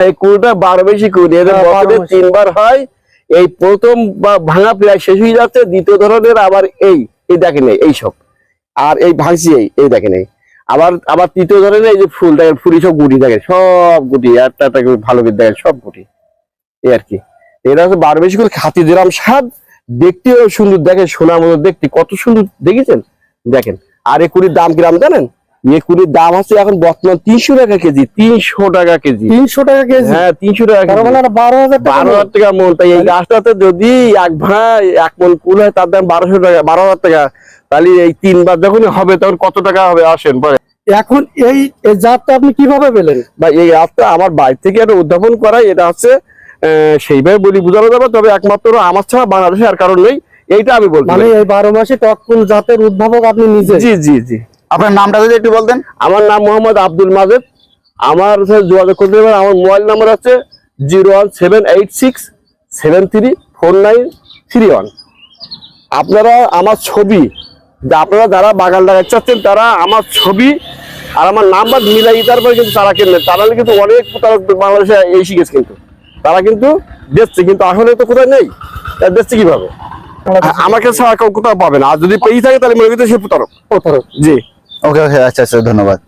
এই কুড়িটা বারো বেশি কুড়ি এদের হ্যাঁ, বছরে তিনবার হয়। এই প্রথম বা- ভাঙা প্রায় শেষ হয়ে যাচ্ছে দ্বিতীয় ধরনের আবার এই এই দেখেন এই এই সব। আর এই ভাঙছি এই এই দেখেন এই। আবার আবার তৃতীয় ধরনের এই যে ফুল দেখেন ফুলি সব গুটি দেখেন সব গুটি। একটা একটা ভালো করে দেখেন সব গুটি। এই আর কি। এটা হচ্ছে বারো বেশি করে খাতি দিলাম স্বাদ দেখতেও সুন্দর দেখেন সোনার মতো দেখতে। কত সুন্দর দেখেছেন? দেখেন। আর এই কুড়ির দাম কিরাম জানেন? কুড়ির দাম হচ্ছে এখন বর্তমান তিনশো টাকা কেজি তিনশো টাকা কেজি। তিনশো টাকা কেজি? হ্যাঁ তিনশো টাকা কেজি। মানে বারো হাজার বারো হাজার টাকা মন। তাই এই গাছটাতে যদি এক ভাই এক মন কুল হয় তার দাম বারোশো টাকা বারো হাজার টাকা। তাহলে এই তিনবার যখন হবে তখন কত টাকা হবে আসেন পরে। এখন এই জাতটা আপনি কীভাবে পেলেন? বা এই জাতটা আমার বাড়ি থেকে একটা উদ্যাপন করাই এটা হচ্ছে সেইভাবে বলি বোঝানো যাবে তবে একমাত্র আমার ছাড়া বাংলাদেশে আর কারণ নেই এইটা আমি বলতে মানে এই বারো মাসে টককুল জাতের উদ্ভাবক আপনি নিজে। জি জি জি। আপনার নামটা যদি একটু বলতেন। আমার নাম মোহাম্মদ আব্দুল মাজেদ। আমার সাথে যোগাযোগ করতে পারেন আমার মোবাইল নাম্বার আছে zero one seven eight six seven three four nine three one. আপনারা আমার ছবি যা আপনারা যারা বাগান লাগাতে চাচ্ছেন তারা আমার ছবি আর আমার নাম্বার মিলাই তারপরে কিন্তু তারা কেনবেন। তারা কিন্তু অনেক প্রতারক বাংলাদেশে এসে গেছে কিন্তু। তারা কিন্তু বেচছে কিন্তু আসলে তো কোথায় নেই? তারা বেচছে কীভাবে? আমাকে ছাড়া কোথাও পাবে না। আর যদি পেয়ে থাকে তাহলে মনে করতে সে প্রতারক। প্রতারক। জি। ওকে ওকে আচ্ছা আচ্ছা ধন্যবাদ।